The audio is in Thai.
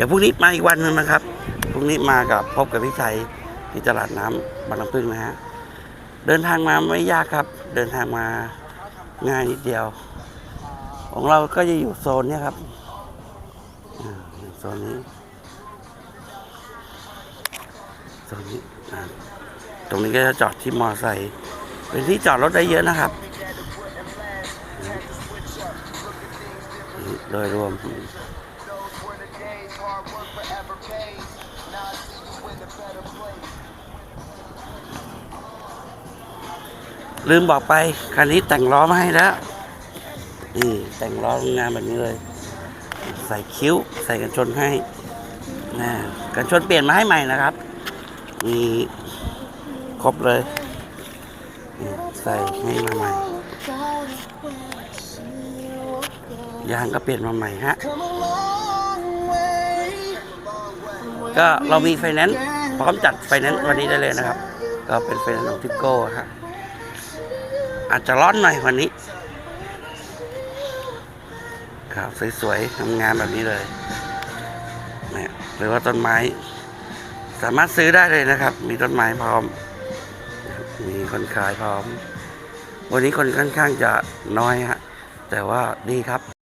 ดี๋ยวพรุ่งนี้มาอีกวันหนึงนะครับพรุ่งนี้มากับพบกับพี่ชัยที่ตลาดน้ำบางน้ำพึ่งนะฮะเดินทางมาไม่ยากครับ เดินทางมาง่ายนิดเดียว ของเราก็จะอยู่โซนนี้ครับโซนนี้โซนนี้ตรงนี้ก็จะจอดที่มอไซค์เป็นที่จอดรถได้เยอะนะครับ โดยรวม ลืมบอกไปคันนี้แต่งล้อมาให้แล้วนี่แต่งล้องานแบบนี้เลย ใส่คิ้ว ใส่กันชนให้นะกันชนเปลี่ยนมาให้ใหม่นะครับ มีครบเลย ใส่ให้มาใหม่ ยางก็เปลี่ยนมาใหม่ฮะ ก็เรามีไฟแนนซ์พร้อมจัดไฟแนนซ์วันนี้ได้เลยนะครับ ก็เป็นไฟแนนซ์ของทิโก้ฮะอาจจะร้อนหน่อยวันนี้ ครับสวยๆทำงานแบบนี้เลยเนี่ยหรือว่าต้นไม้ สามารถซื้อได้เลยนะครับ มีต้นไม้พร้อม มีคนขายพร้อม วันนี้คนค่อนข้างจะน้อยฮะแต่ว่าดีครับ